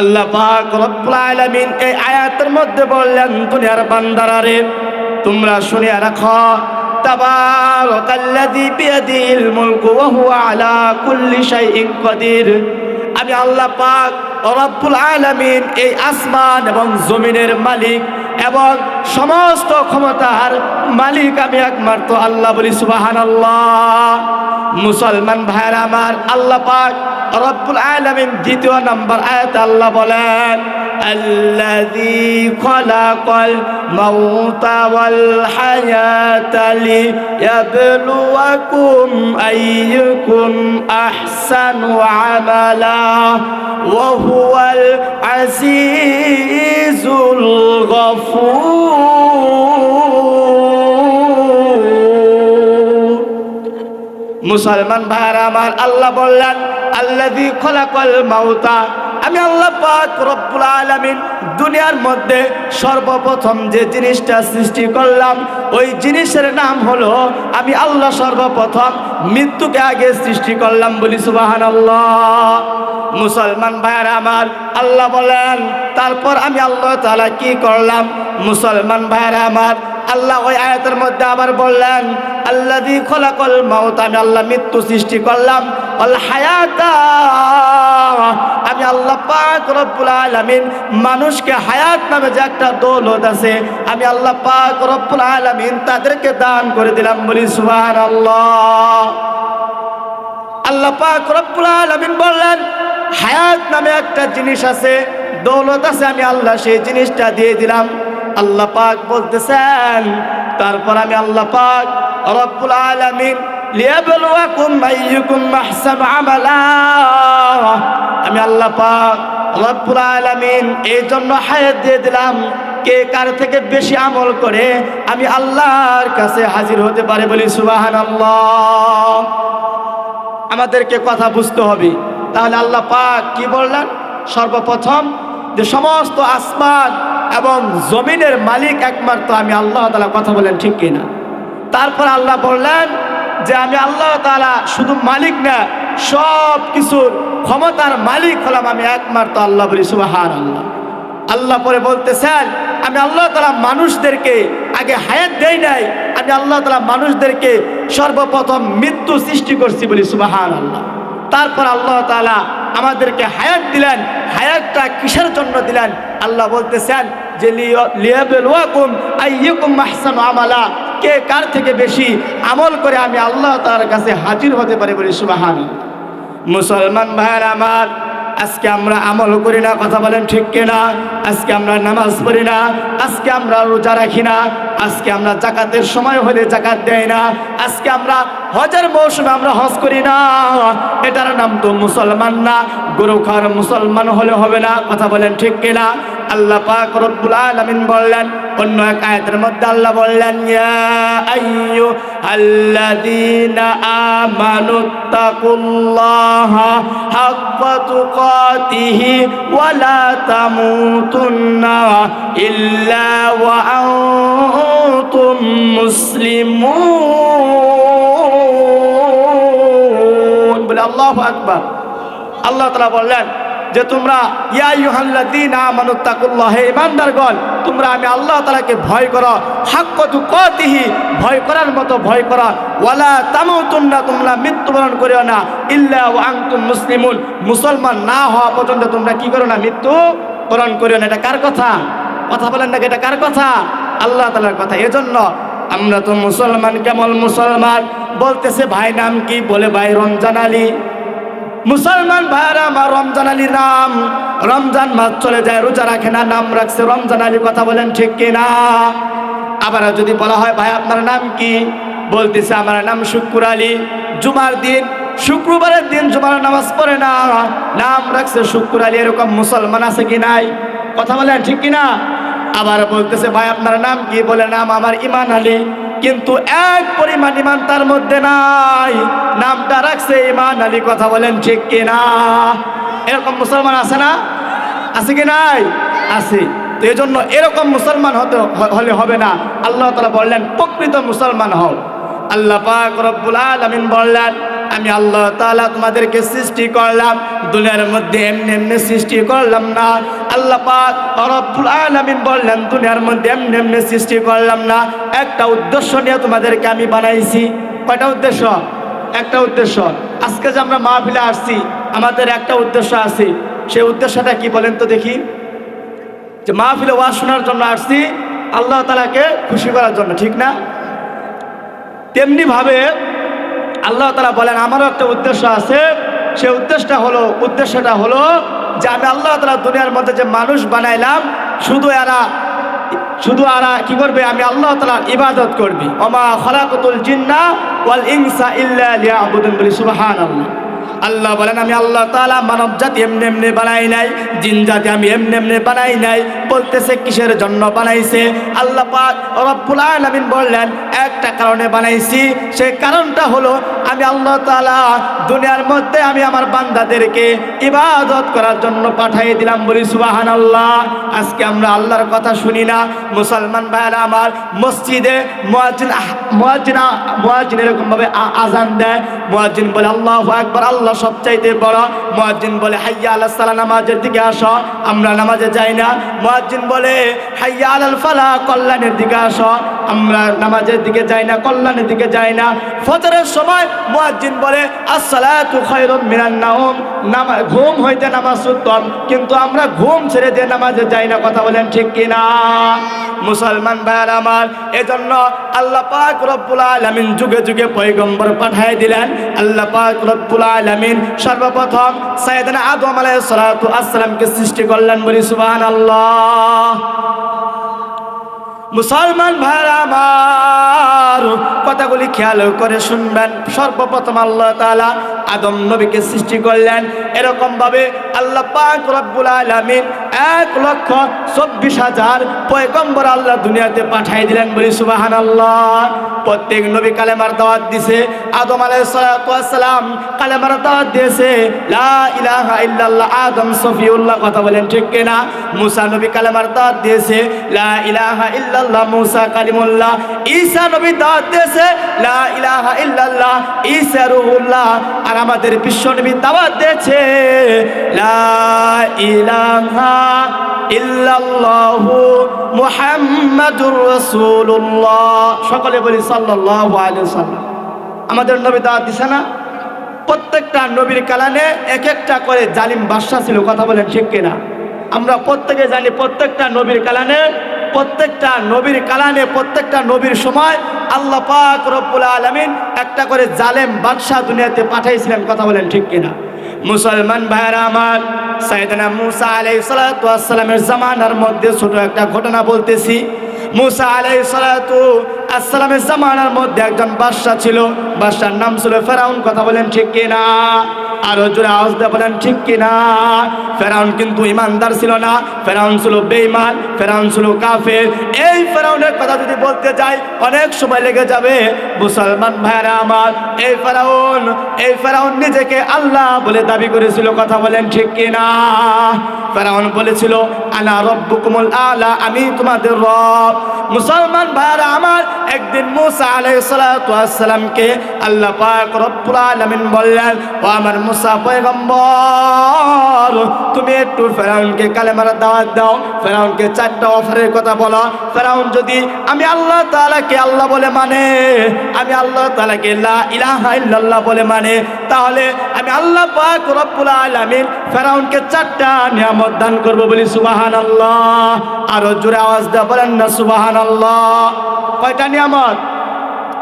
আল্লাহ পাক রব্বুল আলামিন এই আয়াতের মধ্যে বললেন, দুনিয়ার বান্দারা রে তোমরা শুনে রাখো, তাবারাকাল্লাযী বিয়াদিহিল মুলকু ওয়া হুয়া আলা কুল্লি শাইইন কাদির। আমি আল্লাহ পাক রব্বুল আলামিন এই আসমান এবং জমিনের মালিক এবং সমস্ত ক্ষমতার মালিক আমি একমাত্র আল্লাহ বলি সুবহানাল্লাহ মুসলমান ভাইরা আমার আল্লাহ পাক রব্বুল আলামিন দ্বিতীয় নাম্বার আয়াত আল্লাহ বলেন الذي خلق الموت والحياة ليبلوكم أيكم أحسن عملا وهو العزيز الغفور মুসলমান ভাইরা আমার আল্লাহ বললেন খোলা কলে মাউতা আমি আল্লাহ পাক রব্বুল আলামিন দুনিয়ার মধ্যে সর্বপ্রথম যে জিনিসটা সৃষ্টি করলাম, ওই জিনিসের নাম হলো আমি আল্লাহ সর্বপ্রথম মৃত্যুকে আগে সৃষ্টি করলাম বলি সুবহানাল্লাহ। মুসলমান ভাইরা আমার, আল্লাহ বলেন, তারপর আমি আল্লাহ তাআলা কি করলাম? মুসলমান ভাইরা আমার আল্লাহ ওই আয়াতের মধ্যে আবার বললেন, আল্লাযী খলাকাল মাউত আমি আল্লাহ মৃত্যু সৃষ্টি করলাম। আমি আল্লাহ পাক রব্বুল আলামিন মানুষকে হায়াত নামে যে একটা দৌলত আছে, আমি আল্লাহ পাক রব্বুল আলামিন তাদেরকে দান করে দিলাম বলি সুবহানাল্লাহ। আল্লাহ পাক রব্বুল আলামিন বললেন, হায়াত নামে একটা জিনিস আছে, দৌলত আছে, আমি আল্লাহ সেই জিনিসটা দিয়ে দিলাম। আল্লাহ পাক বলতেছেন, তারপর আমি আল্লাহ পাক রব্বুল আলামিন লিয়াবলুয়াকুম আইয়ুকুম আহসানু আমালা। আমি আল্লাহ পাক রব্বুল আলামিন এই জন্য হায়াত দিয়ে দিলাম, কে কার থেকে বেশি আমল করে আমি আল্লাহর কাছে হাজির হতে পারে বলি সুবহানাল্লাহ। আমাদেরকে কথা বুঝতে হবে। তাহলে আল্লাহ পাক কি বললেন? সর্বপ্রথম যে সমস্ত আসমান এবং জমিনের মালিক একমাত্র আমি আল্লাহ তালা কথা বলেন ঠিক কিনা? তারপর আল্লাহ বললেন যে আমি আল্লাহ তালা শুধু মালিক না, সব কিছুর ক্ষমতার মালিক হলাম আমি একমাত্র আল্লাহ বলি সুবাহান আল্লাহ আল্লাহ পরে বলতেছেন, আমি আল্লাহ তালা মানুষদেরকে আগে হায়াত দেই নাই, আমি আল্লাহ তালা মানুষদেরকে সর্বপ্রথম মৃত্যু সৃষ্টি করছি বলি সুবাহান আল্লাহ তারপর আল্লাহ তালা আমাদেরকে হায়াত দিলেন। হায়াতটা কিসের জন্য দিলেন? আল্লাহ বলতেছেন যে আমালা। কে কার থেকে বেশি আমল করে আমি আল্লাহ তার কাছে হাজির হতে পারি বলি সুবাহান মুসলমান ভাইয়ের আমার আজকে আমরা আমল করি না, কথা বলেন ঠিক কিনা? আজকে আমরা নামাজ পড়ি না, আজকে আমরা রোজা রাখি না, আজকে আমরা জাকাতের সময় হলে জাকাত দেয় না, আজকে আমরা হজের মৌসুমে আমরা হজ করি না। এটার নাম তো মুসলমান না, গরু খাওয়ার মুসলমান হলে হবে না, কথা বলেন ঠিক কিনা? আল্লাহ পাক রব্বুল আলামিন বললেন, অন্য এক আয়াতের মধ্যে আল্লাহ বললেন, ইয়া আইয়ু আল্লাযীনা আমানু তাকুল্লাহা হাক্কা তুকাতিহি ওয়া লা তামুতুন্না ইল্লা ওয়া আনতুম মুসলিমুন। বলে আল্লাহু আকবার। আল্লাহ তাআলা বললেন যে তোমরা, ইয়া ইউহাল্লাদিন আমানুত্তাকুল্লাহ হে ইমানদারগণ তোমরা আমি আল্লাহ তালাকে ভয় করো। হাক্কতু কতিহি ভয় করার মতো ভয় করা। ওয়ালা তামুতুন্না, তোমরা মৃত্যুবরণ করিও না। ইল্লা ওয়া আনতুম মুসলিমুন। মুসলমান না হওয়া পর্যন্ত তোমরা কি করো না মৃত্যু বরণ করিও না। এটা কার কথা? কথা বলেন না এটা কার কথা? আল্লাহ তাআলার কথা। এজন্য আমরা তো মুসলমান, কেমন মুসলমান? বলতেছে, ভাই নাম কি? বলে, ভাই রমজান আলী। মুসলমান ভাইরা আমার রমজান আলী নাম। রমজান মাস চলে যায়, রোজা রাখে না, নাম রাখছে রমজান আলী কথা বলেন ঠিক কিনা আবার যদি বলা হয়, ভাই, আপনার নাম কি? বলতেছে, আমার নাম শুক্র আলী। জুমার দিন, শুক্রবারের দিন জুমার নামাজ পড়ে না। নাম রাখছে শুক্র আলী, এরকম মুসলমান আছে কি নাই? কথা বলেন ঠিক কিনা আবার বলতেছে, ভাই, আপনার নাম কি? বলে, নাম আমার ইমান আলী। কিন্তু এক পরিমাণ ইমান তার মধ্যে নাই। নামটা রাখছে ইমান আলী, কথা বলেন ঠিক কিনা? এরকম মুসলমান আছে না? আছে কি নাই? আছে। তো এই জন্য এরকম মুসলমান হতে হলে হবে না। আল্লাহ তালা বললেন, প্রকৃত মুসলমান হও। আল্লাহ পাক রব্বুল আলামিন বললেন আমি আল্লাহ তালা তোমাদেরকে সৃষ্টি করলাম। দুনিয়ার মধ্যে এমনি এমনি সৃষ্টি করলাম না। আল্লাহ পাক রব্বুল বললেন, দুনিয়ার মধ্যে এমনি এমনি সৃষ্টি করলাম না। একটা উদ্দেশ্য নিয়ে তোমাদেরকে আমি বানাইছি। কয়টা উদ্দেশ্য? একটা উদ্দেশ্য। আজকে যে আমরা মাহফিলে আসছি, আমাদের একটা উদ্দেশ্য আছে। সেই উদ্দেশ্যটা কি বলেন তো দেখি। যে মাহফিলে ওয়াজ শোনার জন্য আসছি, আল্লাহ তালাকে খুশি করার জন্য, ঠিক না? তেমনি ভাবে আল্লাহ তারা বলেন, আমারও একটা উদ্দেশ্য আছে। সে উদ্দেশ্যটা হলো উদ্দেশ্যটা হলো যে আমি আল্লাহ তালা দুনিয়ার মধ্যে যে মানুষ বানাইলাম, শুধু এরা, শুধু আরা কি করবে? আমি আল্লাহ তালার ইবাদত করবি। অমা খলাকুতুল জিন্না ওয়াল ইনসা ইল্লা লিয়াবুদুন বলি, সুবহানাল্লাহ। আল্লাহ বলেন, আমি আল্লাহ তাআলা মানব জাতি এমনি এমনি বানাই নাই, জিন জাতি আমি এমনি এমনি বানাই নাই। বলতেছে, কিসের জন্য বানাইছে? আল্লাহ পাক রব্বুল বললেন, একটা কারণে বানাইছি সেই কারণটা হলো, আমি আল্লাহ তালা দুনিয়ার মধ্যে আমি আমার বান্দাদেরকে ইবাদত করার জন্য পাঠিয়ে দিলাম বলি, সুবহানাল্লাহ। আজকে আমরা আল্লাহর কথা শুনি না। মুসলমান ভাইরা আমার মসজিদে মুয়াজ্জিন মুয়াজ্জিন মুয়াজ্জিন এরকম ভাবে আ- আজান দেয়। মুয়াজ্জিন বলে, আল্লাহ আকবার, আল্লাহ সবচাইতে বড় মুয়াজ্জিন বলে, হাইয়া আলাস সালাহ নামাজের দিকে আসো, আমরা নামাজে যাই না। মুয়াজ্জিন বলে, হাইয়া আলাল ফালাহ কল্যাণের দিকে আস, আমরা নামাজের দিকে যাই না, কল্যাণের দিকে যাই না। ফজরের সময় মুয়াজ্জিন বলে, আসসালাতু খায়রুম মিনান নাওম। নামা, ঘুম হইতে নামাজ উত্তম, কিন্তু আমরা ঘুম ছেড়ে দিয়ে নামাজে যাই না, কথা বলেন ঠিক কিনা? মুসলমান ভাইয়ার আমার, এজন্য আল্লাহ পাক রব্বুল আলামিন যুগে যুগে পয়গম্বর পাঠায় দিলেন। আল্লাহ পাক রব্বুল আলামিন সর্বপ্রথম সাইয়েদনা আদম আলাইহিস সালাতু আসসালামকে সৃষ্টি করলেন বলি সুবহানাল্লাহ। মুসলমান ভাইরা আমার কথাগুলি খেয়াল করে শুনবেন। সর্বপ্রথম আল্লাহ তাআলা আদম নবীকে সৃষ্টি করলেন। এরকম ভাবে আল্লাহ পাক রব্বুল আলামিন এক লক্ষ চব্বিশ হাজার পয়গম্বর আল্লাহ দুনিয়াতে পাঠাই দিলেন বলি সুবহানাল্লাহ। প্রত্যেক নবী কালেমার দাওয়াত দিছে। আদম ওয়াসসালাম কালেমার দাওয়াত দিয়েছে। লা ইলাহা ইল্লাল্লাহ আদম সফিউল্লাহ কথা বলেন ঠিক কিনা? মুসা নবী কালেমার দাওয়াত দিয়েছে। লা ইলাহা ইল্লাল্লাহ মুসা কালিমুল্লাহ। ঈসা নবী দিয়েছে লা ইলাহা ইল্লাল্লাহ, ঈসা রুহুল্লাহ। আর আমাদের বিশ্ব নবী দাওয়াত দিয়েছে, লা ইলাহা ইল্লাল্লাহু মুহাম্মাদুর রাসূলুল্লাহ। সকলে বলি, সাল্লাল্লাহু আলাইহি ওয়াসাল্লাম। আমাদের নবী দাওয়াত দিছে না? প্রত্যেকটা নবীর কালানে এক একটা করে জালিম বাদশা ছিল, কথা বলেন ঠিক কিনা? আমরা প্রত্যেকে জানি, প্রত্যেকটা নবীর কালানে প্রত্যেকটা নবীর কালানে প্রত্যেকটা নবীর সময় আল্লাহ পাক রব্বুল আলামিন একটা করে জালেম বাদশাহ দুনিয়াতে পাঠাইছিলেন, কথা বলেন ঠিক কিনা? মুসলমান ভাইরা আমার সাইদানা মুসা আলাইহিস সালাতু ওয়াস সালামের জামানার মধ্যে ছোট একটা ঘটনা বলতেছি। মুসা আলাই সালাতু আসসালামের জামানার মধ্যে একজন বাদশাহ ছিল, বাদশার নাম ছিল ফেরাউন, কথা বলেন ঠিক কিনা? আরও জোরে আওয়াজ দিয়ে বলেন, ঠিক কিনা? ফেরাউন কিন্তু ইমানদার ছিল না। ফেরাউন ছিল বেঈমান, ফেরাউন ছিল কাফের। এই ফেরাউনের কথা যদি বলতে যাই, অনেক সময় লেগে যাবে। মুসলমান ভাইরা আমার, এই ফেরাউন এই ফেরাউন নিজেকে আল্লাহ বলে দাবি করেছিল। কথা বলেন, ঠিক কিনা? ফেরাউন বলেছিল, আনা রব্বুকুমুল আলা, আমি তোমাদের রব। মুসলমান ভাইরা আমার, একদিন মুসা আলাইহিস সালাতু ওয়াস সালামকে আল্লাহ পাক রব্বুল আলামিন বললেন, ও আমার মুসা পয়গম্বর, তুমি একটু ফেরাউনকে কালেমার দাওয়াত দাও, ফেরাউনকে চারটা অফারের কথা বলো। ফেরাউন যদি আমি আল্লাহ তাআলাকে আল্লাহ বলে মানে আমি আল্লাহ তাআলাকে লা ইলাহা ইল্লাল্লাহ বলে মানে তাহলে আমি আল্লাহ পাক রব্বুল আলামিন ফেরাউনকে চারটা নিয়ামত দান করব বলি সুবহানাল্লাহ। আরও জোরে আওয়াজ দেওয়া বলেন না সুবহানাল্লাহ। কয়টা নিয়ামত?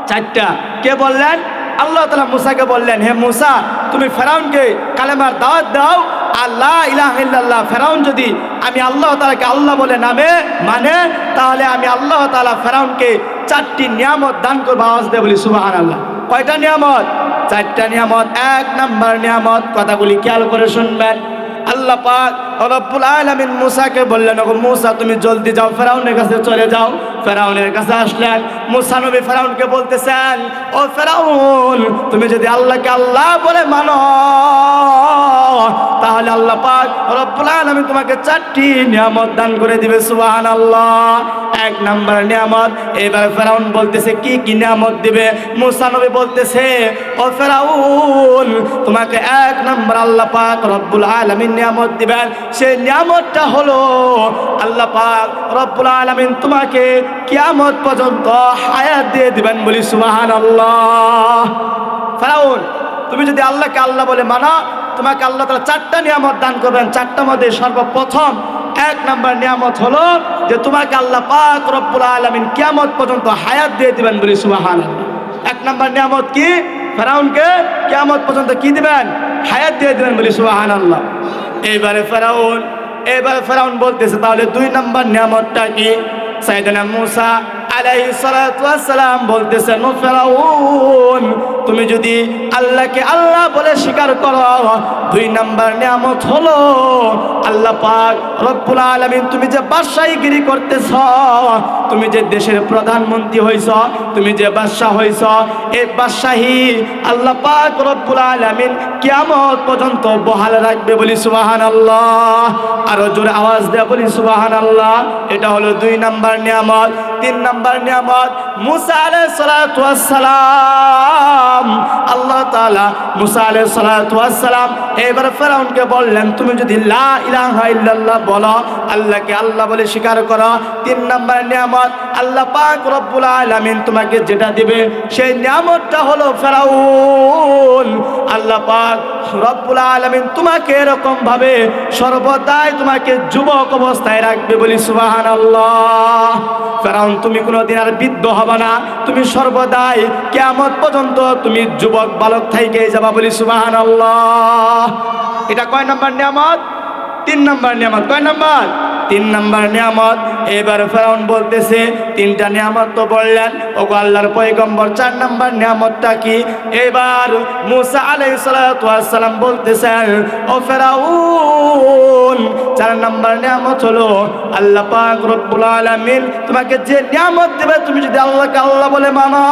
চারটা। কে বললেন? আল্লাহ তালা মুসাকে বললেন, হে মুসা, তুমি ফেরাউনকে কালেমার দাওয়াত দাও আল্লাহ ইলাহ ইল্লাল্লাহ, ফেরাউন যদি আমি আল্লাহ তালাকে আল্লাহ বলে নামে মানে তাহলে আমি আল্লাহ তালা ফেরাউনকে চারটি নিয়ামত দান করব, আওয়াজ দেয় বলি সুবাহান আল্লাহ কয়টা নিয়ামত? চারটা নিয়ামত, এক নাম্বার নিয়ামত, কথাগুলি খেয়াল করে শুনবেন। আল্লাহ পাক রব্বুল আলামিন মুসাকে বললেন, ওগো মুসা, তুমি জলদি যাও, ফেরাউনের কাছে চলে যাও। ফেরাউনের কাছে আসলেন। মুসা নবী ফেরাউনকে বলতেছেন, ও ফেরাউন, তুমি যদি আল্লাহকে আল্লাহ বলে মানো তাহলে আল্লাহ পাক রব্বুল আলামিন তোমাকে চারটি নিয়ামত দান করে দিবে, সুবহানাল্লাহ। এক নাম্বার নিয়ামত, এবার ফেরাউন বলতেছে, কি কি নিয়ামত দিবে? মুসা নবী বলতেছে, ও ফেরাউন, তোমাকে এক নাম্বার আল্লাহ পাক রব্বুল আলামিন নিয়ামত দিবেন। সেই নিয়ামতটা হলো, আল্লাহ পাক রব্বুল আলামিন তোমাকে কিয়ামত পর্যন্ত হায়াত দিয়ে দিবেন বলি, সুবহানাল্লাহ। ফেরাউন তুমি যদি আল্লাহকে আল্লাহ বলে মানা, তোমাকে আল্লাহ তালা চারটা নিয়ামত দান করবেন। চারটা মধ্যে সর্বপ্রথম এক নাম্বার নিয়ামত হলো যে তোমাকে আল্লাহ পাক রব্বুল আলমিন কিয়ামত পর্যন্ত হায়াত দিয়ে দিবেন বলি সুবাহান এক নাম্বার নিয়ামত কি? ফেরাউনকে কিয়ামত পর্যন্ত কি দিবেন? হায়াত দিয়ে দিবেন বলি সুবাহান আল্লাহ এইবারে ফেরাউন এবারে ফেরাউন বলতেছে, তাহলে দুই নাম্বার নিয়ামতটা কি? সাইদানা মুসা আলাইহি সালাতু ওয়াসসালাম বলতেছেন ও ফেরাউন তুমি যদি আল্লাহকে আল্লাহ বলে স্বীকার করো, দুই নাম্বার নিয়ামত হলো আল্লাহ পাক রব্বুল আলামিন তুমি যে বাদশাহীগিরি করতেছ, তুমি যে দেশের প্রধানমন্ত্রী হইছ, তুমি যে বাদশাহ হইছ এই বাদশাহী আল্লাহ পাক রব্বুল আলামিন কিয়ামত পর্যন্ত বহাল রাখবে বলি সুবহানাল্লাহ। আরও জোরে আওয়াজ দেয়া বলি সুবহানাল্লাহ। এটা হলো দুই নাম্বার নিয়ামত। তিন নাম্বার নিয়ামত, মুসা সালাতু ওয়াস সালাম, আল্লাহ তাআলা মুসা ওয়াস সালাম। এবার ফেরাউনকে বললেন, তুমি যদি লা ইলাহা ইল্লাল্লাহ বলো, আল্লাহকে আল্লাহ বলে স্বীকার করো। তিন নাম্বার নিয়ামত, আল্লাহ পাক রব্বুল আলামিন তোমাকে যেটা দিবে, সেই নিয়ামতটা হলো ফেরাউন। আল্লাহ পাক রব্বুল আলামিন তোমাকে এরকম ভাবে সর্বদাই তোমাকে যুবক অবস্থায় রাখবে বলি সুবহানাল্লাহ। ফেরাউন, তুমি কোনোদিন আর বৃদ্ধ হবে না। তুমি সর্বদাই কেমন পর্যন্ত তুমি যুবক বালক থাইকে যাবা বলি সুবহানাল্লাহ। এটা কয় নাম্বার নিয়ামত? তিন নাম্বার নিয়ামত। কয় নাম্বার? তিন নাম্বার নিয়ামত। এবার ফেরাউন বলতেছে, তিনটা নিয়ামত তো বললেন ও আল্লাহর পয়গম্বর, চার নাম্বার নিয়ামতটা কি? এবার মুসা ওয়াস সালাম বলতেছেন, ও ফেরাউন, চার নাম্বার নিয়ামত হলো, আল্লাহ পাক রব্বুল আলামিন তোমাকে যে নিয়ামত দেবে, তুমি যদি আল্লাহকে আল্লাহ বলে মানো,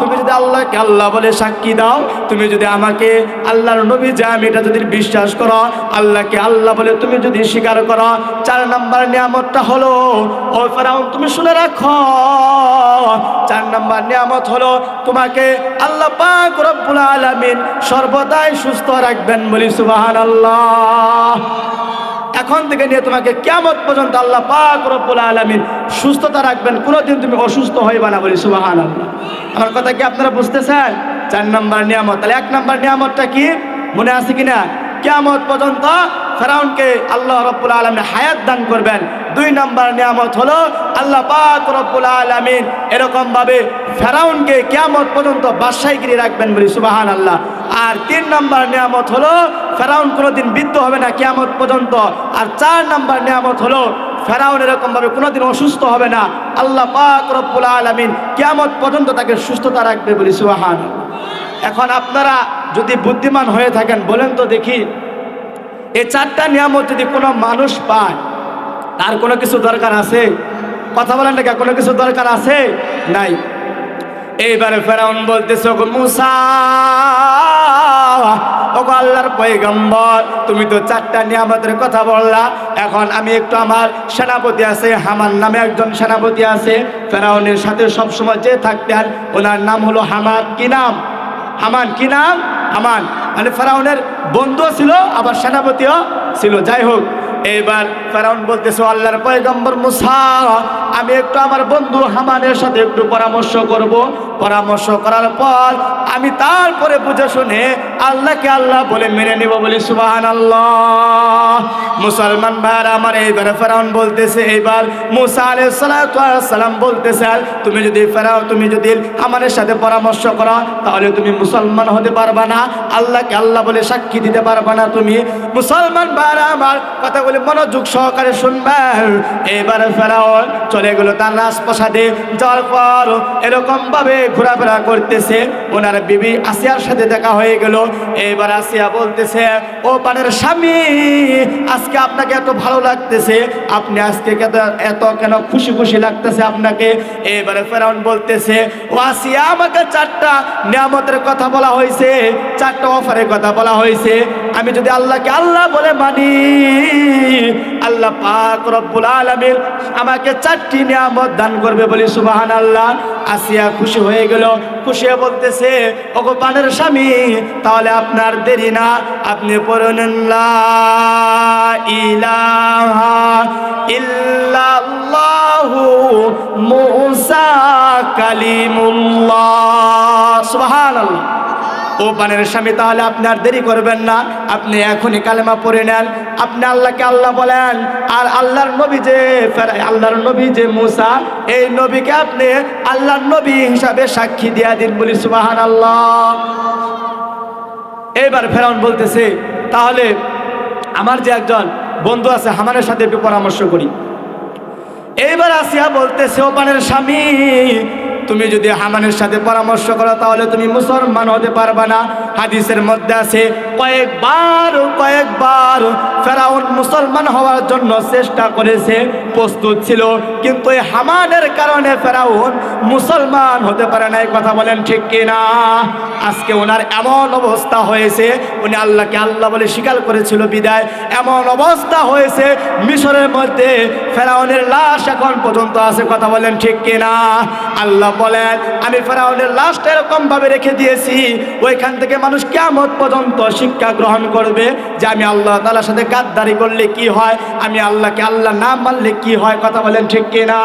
তুমি যদি আল্লাহকে আল্লাহ বলে সাক্ষী দাও, তুমি যদি আমাকে আল্লাহর নবী যে আমি এটা যদি বিশ্বাস করো, আল্লাহকে আল্লাহ বলে তুমি যদি স্বীকার করো। চার নাম্বার নিয়ামতটা হলো, ও ফেরাউন, তুমি শুনে রাখো। চার নাম্বার নিয়ামত হলো, তোমাকে আল্লাহ পাক রব্বুল আলামিন সর্বদাই সুস্থ রাখবেন বলি সুবহানাল্লাহ। এখন থেকে নিয়ে তোমাকে কেমন পর্যন্ত আল্লাহ পাক রব্বুল আলামিন সুস্থতা রাখবেন, কোনোদিন তুমি অসুস্থ হইবে না বলি সুবহানাল্লাহ। আমার কথা কি আপনারা বুঝতেছেন? চার নাম্বার নিয়ামত। তাহলে এক নাম্বার নিয়ামতটা কি? মনে আছে কিনা? কেমন পর্যন্ত ফেরাউনকে আল্লাহ রব্বুল আলমিন হায়াত দান করবেন। দুই নম্বর নিয়ামত হলো আল্লাহ পাক রব্বুল আলমিন এরকম ভাবে ফেরাউনকে কেয়ামত পর্যন্ত বাদশাহীগিরি রাখবেন বলি সুবাহান আল্লাহ আর তিন নম্বর নিয়ামত হলো ফেরাউন কোনোদিন বৃদ্ধ হবে না কেয়ামত পর্যন্ত। আর চার নাম্বার নিয়ামত হলো ফেরাউন এরকম ভাবে কোনোদিন অসুস্থ হবে না। আল্লাহ পাক রব্বুল আলমিন কেয়ামত পর্যন্ত তাকে সুস্থতা রাখবে বলি সুবাহান এখন আপনারা যদি বুদ্ধিমান হয়ে থাকেন, বলেন তো দেখি এই চারটা নিয়ামত যদি কোনো মানুষ পায়, তার কোনো কিছু দরকার আছে? কথা বলেন না কোনো কিছু দরকার আছে? নাই। এইবারে ফেরাউন বলতেছে মুসা, ওগো আল্লাহর পয়গম্বর, তুমি তো চারটা নিয়ামতের কথা বললা। এখন আমি একটু আমার সেনাপতি আছে, হামান নামে একজন সেনাপতি আছে। ফেরাউনের সাথে সবসময় যে থাকতেন, ওনার নাম হলো হামান। কি নাম? হামান, কি নাম? হামান। মানে ফেরাউনের বন্ধু ছিল আবার সেনাপতিও ছিল। যাই হোক এইবার ফেরাউন বলতেছে, আল্লাহর পয়গম্বর মুসা, আমি একটু আমার বন্ধু হামানের সাথে একটু পরামর্শ করব। পরামর্শ করার পর আমি তারপরে বুঝে শুনে আল্লাহকে আল্লাহ বলে মেনে নিব বলে সুবাহান আল্লাহ মুসলমান ভাইয়ার, আমার এইবার ফেরাউন বলতেছে, এইবার মুসা আলাই সালাম বলতেছে, তুমি যদি ফেরাও, তুমি যদি আমাদের সাথে পরামর্শ করো, তাহলে তুমি মুসলমান হতে পারবা না। আল্লাহকে আল্লাহ বলে সাক্ষী দিতে পারবা না তুমি। মুসলমান ভাইয়ারা, আমার কথাগুলি মনোযোগ সহকারে শুনবেন। এবার ফেরাউন চলে গেল তার রাজপ্রসাদে। যাওয়ার পর এরকম ভাবে ঘোরাফেরা করতেছে। ওনার বিবি আসিয়ার সাথে দেখা হয়ে গেল। এবার আসিয়া বলতেছে, ও পানের স্বামী, আজকে আপনাকে এত ভালো লাগতেছে। আপনি আজকে এত কেন খুশি খুশি লাগতেছে আপনাকে? এবারে ফেরাউন বলতেছে, ও আসিয়া আমাকে চারটা নিয়ামতের কথা বলা হয়েছে, চারটা অফারের কথা বলা হয়েছে। আমি যদি আল্লাহকে আল্লাহ বলে মানি, আল্লাহ পাক রব্বুল আলামিন আমাকে চারটি নিয়ামত দান করবে বলি সুবাহান আল্লাহ আসিয়া খুশি হয়ে গেল, খুশি বলতেছে, ওগো পানের স্বামী, তাহলে আপনার দেরি না, আপনি পড়েন ইলাহা ইল্লাল্লাহু মুসা কালিমুল্লাহ। সুবহানাল্লাহ। ও পানের স্বামী, তাহলে আপনি আর দেরি করবেন না। আপনি এখনই কালেমা পড়ে নেন। আপনি আল্লাহকে আল্লাহ বলেন, আর আল্লাহর নবী যে আল্লাহর নবী যে মুসা, এই নবীকে আপনি আল্লাহর নবী হিসাবে সাক্ষী দিয়া দিন বলি সুবাহান আল্লাহ এইবার ফেরাউন বলতেছে, তাহলে আমার যে একজন বন্ধু আছে হামানের সাথে একটু পরামর্শ করি। এইবার আসিয়া বলতেছে, ও পানের স্বামী তুমি যদি হামানের সাথে পরামর্শ করো, তাহলে তুমি মুসলমান হতে পারবা না। হাদিসের মধ্যে আছে, কয়েকবার কয়েকবার ফেরাউন মুসলমান হওয়ার জন্য চেষ্টা করেছে, প্রস্তুত ছিল। কিন্তু এই হামানের কারণে ফেরাউন মুসলমান হতে পারে না এই কথা বলেন ঠিক কিনা? আজকে ওনার এমন অবস্থা হয়েছে, উনি আল্লাহকে আল্লাহ বলে স্বীকার করেছিল বিদায়। এমন অবস্থা হয়েছে, মিশরের মধ্যে ফেরাউনের লাশ এখন পর্যন্ত আছে, কথা বলেন ঠিক কিনা? আল্লাহ বলেন, আমি ফেরাউনের লাস্ট এরকম ভাবে রেখে দিয়েছি, ওইখান থেকে মানুষ কেমন পর্যন্ত শিক্ষা গ্রহণ করবে যে আমি আল্লাহ তালার সাথে গাদ্দারি করলে কি হয়? আমি আল্লাহকে আল্লাহ না মানলে কি হয়? কথা বলেন ঠিক কিনা?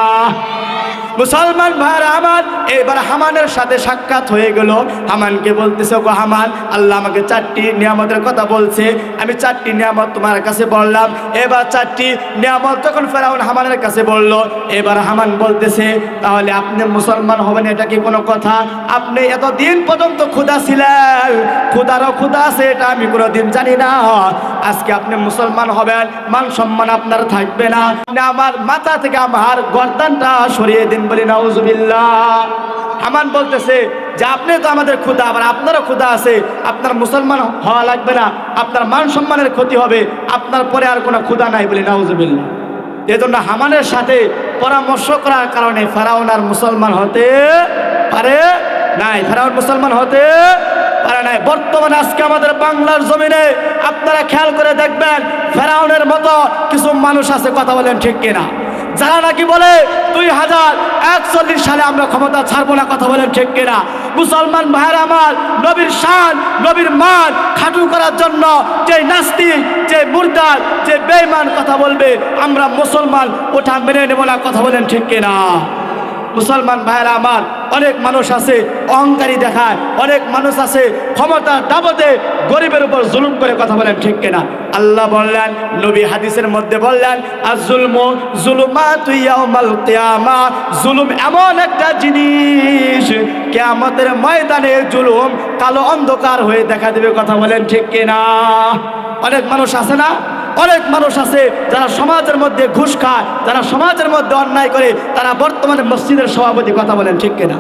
মুসলমান ভাইরা আমার এবার হামানের সাথে সাক্ষাৎ হয়ে গেল। হামানকে বলতেছে গো হামান, আল্লাহ আমাকে চারটি নিয়ামতের কথা বলছে। আমি চারটি নিয়ামত তোমার কাছে বললাম। এবার চারটি নিয়ামত যখন ফেরাউন হামানের কাছে বলল, এবার হামান বলতেছে, তাহলে আপনি মুসলমান হবেন, এটা কি কোনো কথা? আপনি এতদিন পর্যন্ত ক্ষুধা ছিলেন। ক্ষুধারও ক্ষুধা আছে, এটা আমি কোনোদিন জানি না। আজকে আপনি মুসলমান হবেন, মান সম্মান আপনার থাকবে না। আমার মাথা থেকে আমার গর্দানটা সরিয়ে দিন বলি নাউজুবিল্লাহ হামান বলতেছে, যে আপনি তো আমাদের ক্ষুধা, আবার আপনারও ক্ষুধা আছে। আপনার মুসলমান হওয়া লাগবে না, আপনার মান সম্মানের ক্ষতি হবে, আপনার পরে আর কোনো ক্ষুধা নাই। বলি নাউজুবিল্লাহ এজন্য হামানের সাথে পরামর্শ করার কারণে ফেরাউন আর মুসলমান হতে পারে নাই। ফেরাউন মুসলমান হতে পারে নাই। বর্তমানে আজকে আমাদের বাংলার জমিনে আপনারা খেয়াল করে দেখবেন, ফেরাউনের মতো কিছু মানুষ আছে, কথা বলেন ঠিক কিনা? যারা নাকি বলে দুই হাজার একচল্লিশ সালে আমরা ক্ষমতা ছাড়বো না কথা বলেন ঠিক কিনা? মুসলমান ভাইয়ের আমার নবীর শান, নবীর মান খাটু করার জন্য যে নাস্তিক, যে মুর্দার, যে বেইমান কথা বলবে, আমরা মুসলমান ওঠা মেনে নেব না কথা বলেন ঠিক কেনা? মুসলমান ভাইয়েরা আমার অনেক মানুষ আছে, অহংকারী দেখায়। অনেক মানুষ আছে ক্ষমতার দাবতে গরিবের উপর জুলুম করে কথা বলেন ঠিক কিনা। আল্লাহ বললেন, নবী হাদিসের মধ্যে বললেন আর জুলম জুলুমা তুই কিয়ামা। জুলুম এমন একটা জিনিস, কেয়ামতের ময়দানে জুলুম কালো অন্ধকার হয়ে দেখা দেবে কথা বলেন ঠিক কিনা। অনেক মানুষ আছে না? অনেক মানুষ আছে যারা সমাজের মধ্যে ঘুষ খায়, যারা সমাজের মধ্যে অন্যায় করে, তারা বর্তমানে মসজিদের সভাপতি, কথা বলেন ঠিক কিনা?